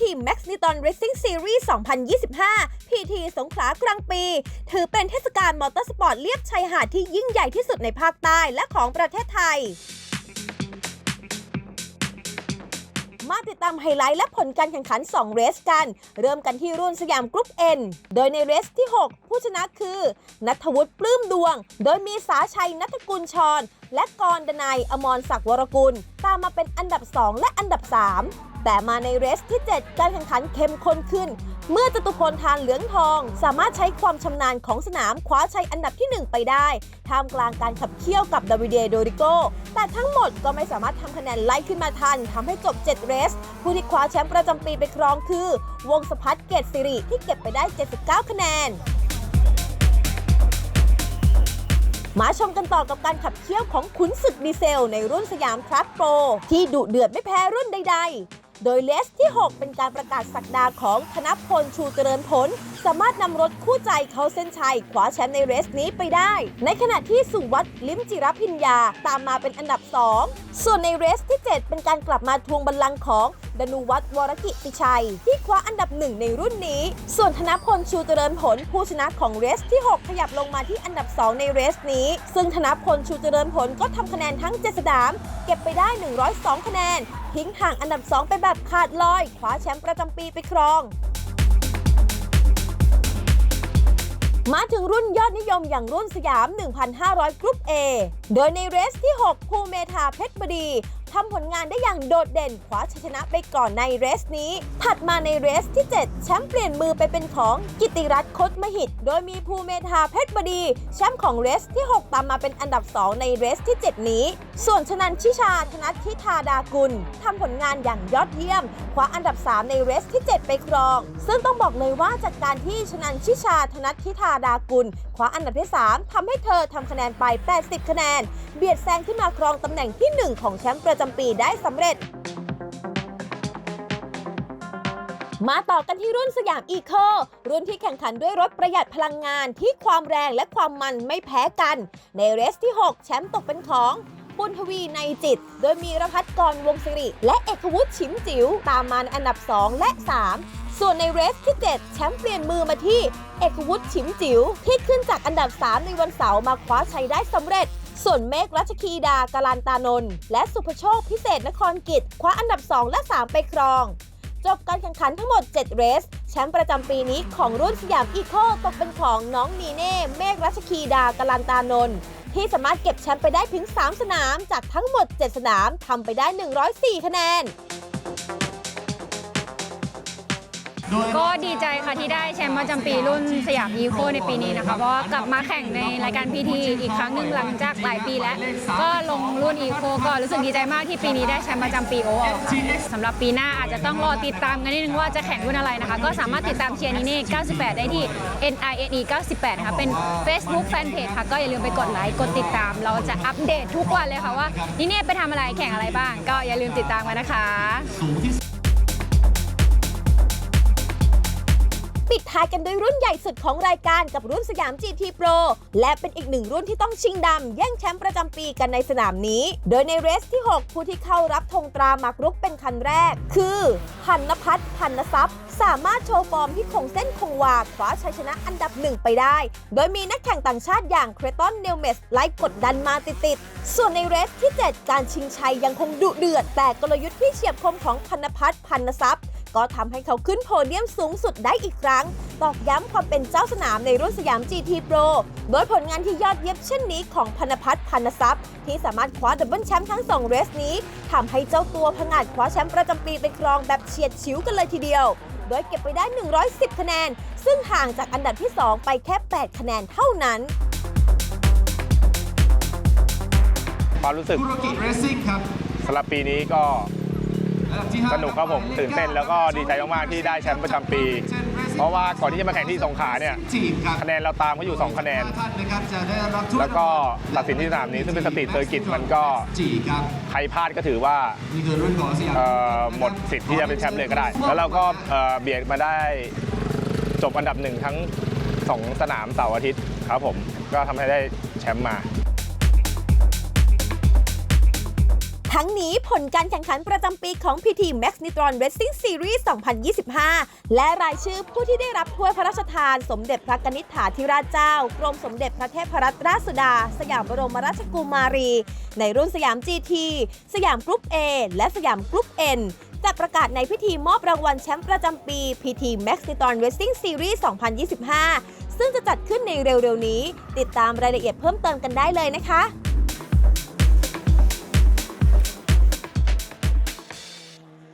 ทีม Max n e t o n Racing Series 2025 PT สงขลากลางปี ถือเป็นเทศกาลมอเตอร์สปอร์ตเลียบชายหาดที่ยิ่งใหญ่ที่สุดในภาคใต้และของประเทศไทยมาติดตามไฮไลท์และผลการแข่งขัน 2 เรสกัน เริ่มกันที่รุ่นสยามกรุ๊ป N โดยในเรสที่ 6 ผู้ชนะคือ นัทวุฒิปลื้มดวง โดยมีสาชัยนัทกุลชร และกรดนัยอมรศักดิ์วรกุล ตามมาเป็นอันดับ 2 และอันดับ 3 แต่มาในเรสที่ 7 การแข่งขันเข้มข้นขึ้น เมื่อจตุพลทานเหลืองทอง สามารถใช้ความชำนาญของสนามคว้าชัยอันดับที่ 1 ไปได้ ท่ามกลางการขับเคี่ยวกับดาวิเดโดริโกแต่ทั้งหมดก็ไม่สามารถทำคะแนนไล่ขึ้นมาทันทำให้จบ 7 เรส ผู้ที่คว้าแชมป์ประจำปีไปครองคือ วงสพัฒเกตสิริที่เก็บไปได้ 79 คะแนนมาชมกันต่อกับการขับเคี่ยวของขุนศึกดีเซล ในรุ่นสยามครับโปรที่ดุเดือดไม่แพ้รุ่นใด ๆ โดยเลสที่ 6 เป็นการประกาศสักดาของธนพลชูเจริญผล สามารถนำรถคู่ใจเข้าเส้นชัยคว้าแชมป์ในเรสนี้ไปได้ ในขณะที่สุวัตลิมจิรพิญญาตามมาเป็นอันดับ 2 ส่วนในเรสที่ 7 เป็นการกลับมาทวงบัลลังก์ของ ดนุวัฒน์วรกิติชัย ที่คว้าอันดับหนึ่งในรุ่นนี้ ส่วนธนพลชูเจริญผลผู้ชนะของเรสที่ 6 ขยับลงมาที่อันดับ 2 ในเรสนี้ ซึ่งธนพลชูเจริญผลก็ทำคะแนนทั้ง7สนามเก็บไปได้ 102 คะแนน ทิ้งห่างอันดับ 2 ไปแบบขาดลอย คว้าแชมป์ประจำปีไปครองมาถึงรุ่นยอดนิยมอย่างรุ่นสยาม 1,500 กรุ๊ป A โดยในเรสที่ 6 ภูเมธาเพชรบดี ทำผลงานได้อย่างโดดเด่นคว้าชัยชนะไปก่อนในเรสนี้ ถัดมาในเรสที่ 7 แชมป์เปลี่ยนมือไปเป็นของกิติรัตน์คดมหิต โดยมีภูเมธาเพชรบดี แชมป์ของเรสที่ 6 ตามมาเป็นอันดับ 2 ในเรสที่ 7 นี้ ส่วนชนันชิชาธนัททิธาดากุลทำผลงานอย่างยอดเยี่ยม คว้าอันดับ 3 ในเรสที่ 7 ไปครอง ซึ่งต้องบอกเลยว่าจากการที่ชนันชิชาธนัททิธาดากุลคว้าอันดับที่ 3ทำให้เธอทำคะแนนไป 80 คะแนน เบียดแซงขึ้นมาครองตำแหน่งที่ 1 ของแชมป์ประจำปีได้สำเร็จมาต่อกันที่รุ่นสยามอีโค รุ่นที่แข่งขันด้วยรถประหยัดพลังงานที่ความแรงและความมันไม่แพ้กัน ในเรสที่ 6 แชมป์ตกเป็นของปุณทวีในจิต โดยมีรพัฒกรวงศิริ และเอกวุฒิชิมจิ๋วตามมาในอันดับ 2 และ 3 ส่วนในเรสที่ 7 แชมป์เปลี่ยนมือมาที่ เอกวุฒิชิมจิ๋วที่ขึ้นจากอันดับ 3 ในวันเสาร์มาคว้าชัยได้สำเร็จ ส่วนเมฆรัชคีดากาลันตานนท์และสุภโชคพิเศษนครกิจ คว้าอันดับ 2 และ 3 ไปครอง จบการแข่งขันทั้งหมด 7 เรส แชมป์ประจำปีนี้ของรุ่นสยามอีโคตกเป็นของน้องนีเน่เมฆรัชคีดากาลันตานนท์ที่สามารถเก็บแชมป์ไปได้ถึง 3 สนาม จากทั้งหมด 7 สนามทำไปได้ 104 คะแนน ก็ดีใจค่ะที่ได้แชมป์ประจำปีรุ่นสยามอีโคในปีนี้นะคะ เพราะว่ากลับมาแข่งในรายการพีทีอีกครั้งหนึ่งหลังจากหลายปีแล้ว ก็ลงรุ่นอีโคก็รู้สึกดีใจมากที่ปีนี้ได้แชมป์ประจำปีโออค่ะสำหรับปีหน้าอาจจะต้องรอติดตามกันนิดนึงว่าจะแข่งรุ่นอะไรนะคะ ก็สามารถติดตามเชียร์นีเน่98 ได้ที่ NINE 98 นะคะ เป็น Facebook Fanpage ค่ะ ก็อย่าลืมไปกดไลค์กดติดตาม เราจะอัปเดตทุกวันเลยค่ะว่านีเน่ไปทำอะไรแข่งอะไรบ้าง ก็อย่าลืมติดตามกันนะคะ ปิดท้ายกันด้วยรุ่นใหญ่สุดของรายการกับรุ่นสยาม GT Pro และเป็นอีกหนึ่งรุ่นที่ต้องชิงดำ แย่งแชมป์ประจำปีกันในสนามนี้ โดยในเรสที่ 6 ผู้ที่เข้ารับธงตรามักรุกเป็นคันแรก คือพันนพัฒน์พันนทรัพย์ สามารถโชว์ฟอร์มที่คงเส้นคงวาคว้าชัยชนะอันดับหนึ่งไปได้ โดยมีนักแข่งต่างชาติอย่างเครตันเนลเมสไล่กดดันมาติดๆส่วนในเรสที่ 7 การชิงชัยยังคงดุเดือด แต่กลยุทธ์ที่เฉียบคมของพันนพัฒน์พันนทรัพย์ ก็ทำให้เขาขึ้นโพเดียมสูงสุดได้อีกครั้ง ตอกย้ำความเป็นเจ้าสนามในรุ่นสยาม GT Pro โดยผลงานที่ยอดเยี่ยมเช่นนี้ของพนพัฒน์พันทรัพย์ ที่สามารถคว้าดับเบิลแชมป์ทั้ง 2 เรสนี้ทำให้เจ้าตัวผงาดคว้าแชมป์ประจำปีไปครองแบบเฉียดฉิวกันเลยทีเดียว โดยเก็บไปได้ 110 คะแนน ซึ่งห่างจากอันดับที่ 2 ไปแค่ 8 คะแนนเท่านั้นความรู้สึกคุโรกิเรซิ่งครับสำหรับปีนี้ก็อันดับที่ห้า สนุกครับผมตื่นเต้นแล้วก็ดีใจมากๆที่ได้แชมป์ประจำปี เพราะว่าก่อนที่จะมาแข่งที่สงขลาเนี่ยคะแนนเราตามเขาอยู่ 2 คะแนน แล้วก็ตัดสินที่สนามนี้ซึ่งเป็นสตรีทเซอร์กิตมันก็ใครพลาดก็ถือว่าหมดสิทธิ์ที่จะเป็นแชมป์เลยก็ได้ แล้วเราก็เอ่อเบียดมาได้จบอันดับหนึ่งทั้ง 2 สนามเสาร์อาทิตย์ครับผมก็ทำให้ได้แชมป์มา ทั้งนี้ผลการแข่งขันประจำปีของ PT Max Nitron Racing Series 2025 และรายชื่อผู้ที่ได้รับถ้วยพระราชทาน สมเด็จพระกนิษฐาธิราชเจ้า กรมสมเด็จพระเทพรัตนราชสุดา สยามบรมราชกุมารี ในรุ่นสยาม GT สยามกรุ๊ป A และสยามกรุ๊ป N จะประกาศในพิธีมอบรางวัลแชมป์ประจำปี PT Max Nitron Racing Series 2025 ซึ่งจะจัดขึ้นในเร็วๆนี้ ติดตามรายละเอียดเพิ่มเติมกันได้เลยนะคะ